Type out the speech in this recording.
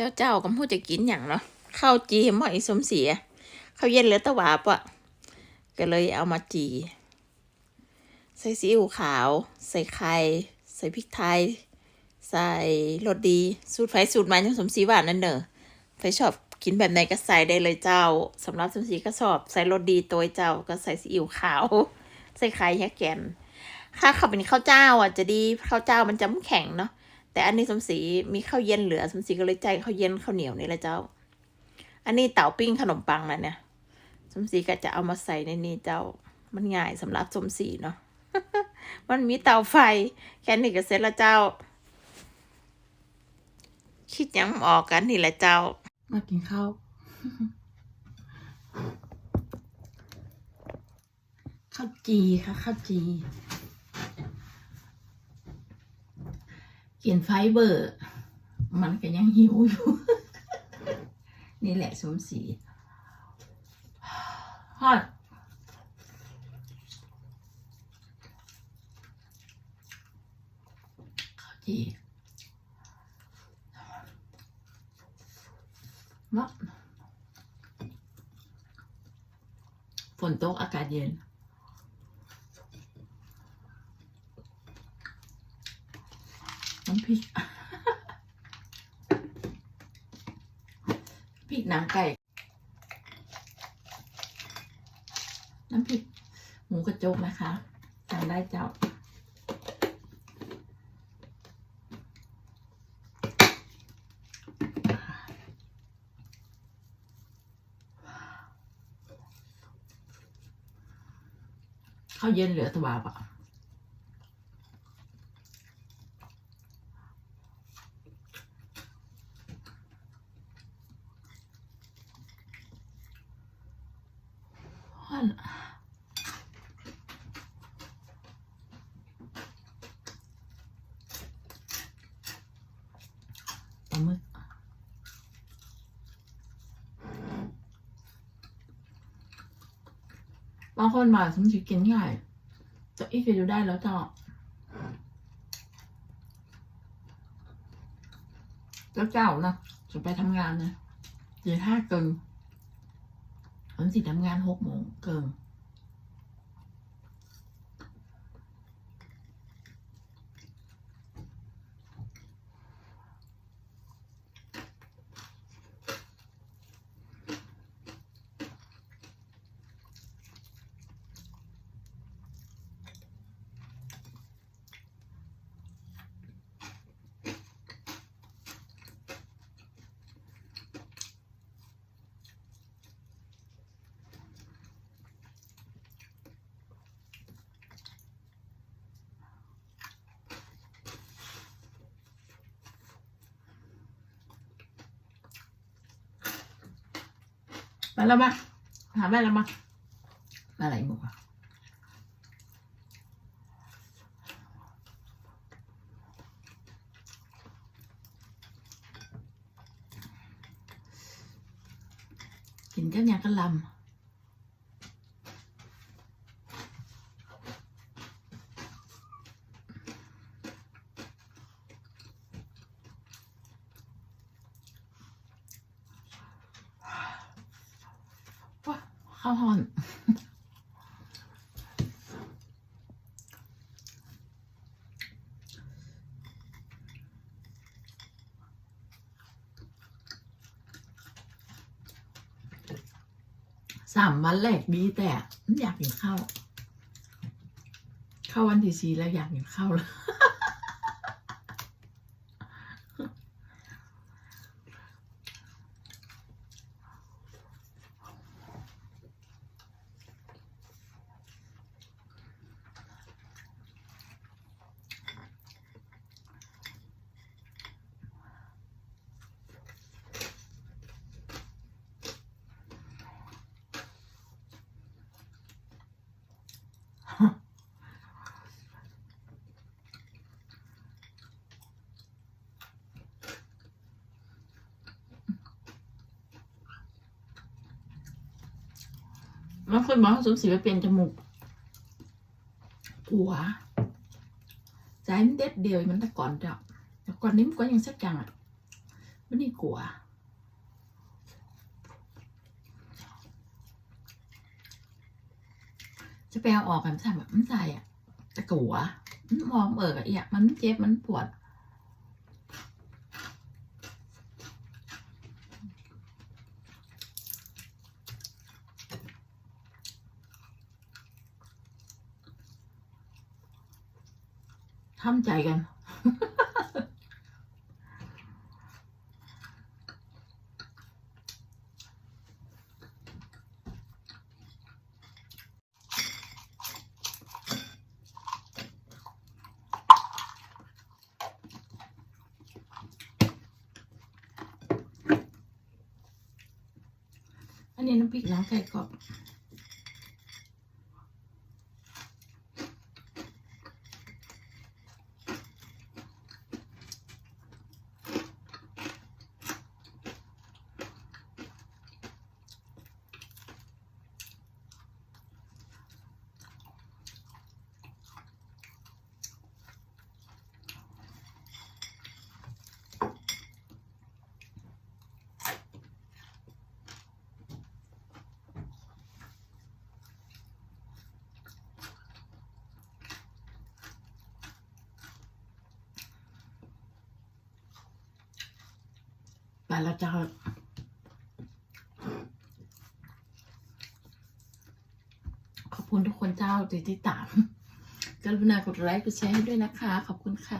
เจ้าเจ้าก็พูดจะกินอย่างเนาะข้าวจีหม้ออีสมเสียข้าวเย็นเหลือตะวาปะก็เลยเอามาจี ใส่ซีอิ๊วขาว ใส่ไข่ ใส่พริกไทย ใส่รสดีสูตรไฟสูตรมันยังสมศรีหวานนั่นเนอะไฟชอบกินแบบไหนก็ใส่ได้เลยเจ้าสำหรับสมศรีก็ชอบ ใส่รสดีตัวเจ้าก็ใส่ซีอิ๊วขาว ใส่ไข่แยกแกนถ้าเขาเป็นข้าวเจ้าอะจะดีข้าวเจ้ามันจะไม่แข็งเนาะ แต่อันนี้สมศรีมีข้าวเย็นเหลือสมศรีก็เลยใจข้าวเย็นข้าวเหนียวนี่แหละเจ้า อันนี้เต่าปิ้งขนมปังนะเนี่ยสมศรีก็จะเอามาใส่ในนี้เจ้า มันง่ายสำหรับสมศรีเนาะมันมีเตาไฟ แค่นี้ก็เสร็จแล้วเจ้า คิดยังออกกันนี่แหละเจ้า มากินข้าวข้าวจีค่ะข้าวจี กินไฟเบอร์ มันก็ยังหิวอยู่ นี่แหละสมศรีฮอดข้าวจีมะฝนตกอากาศเย็น น้ำ พริกพริกหนังไก่ น้ำพริกหมูกระจกนะคะจำได้เจ้าข้าวเย็นเหลือตัวบ่ อนปลาหมึกบางคนมาสมชิกินง่ายแต่อีกก็อยู่ได้แล้วจ้ะแล้วเจ้านะจะไปทำงานนะตีห้าเกิน ผมสิทำงานหกโมงเกิน ไปแล้วมาหาแม่แล้วมามาอะไรหมูอะกินกันยังกันลำ ข้าวหอนสามวันแรกดีแต่อยากกินข้าว เข้าวันที่สี่แล้วอยากกินข้าวแล้ วมันคนบอกว่าสมศรีไปเปลี่ยนจมูกหัวใจมันเด็ดเดียวมันแต่ก่อนจ้ะแต่ก่อนนี้มันก็ยังสักอย่างอะไม่ได้กลัวจะไปเอาออกกันใช่ไหมมันใจอะจะกลัวมันมองเอิกอะเอียมันเจ็บมันปวด ทำใจกัน อันนี้น้ำพริกน้ำไก่กรอบ แล้วจ้าขอบคุณทุกคนเจ้าที่ติดตามกรุณากดไลค์กดแชร์ให้ด้วยนะคะ ขอบคุณค่ะ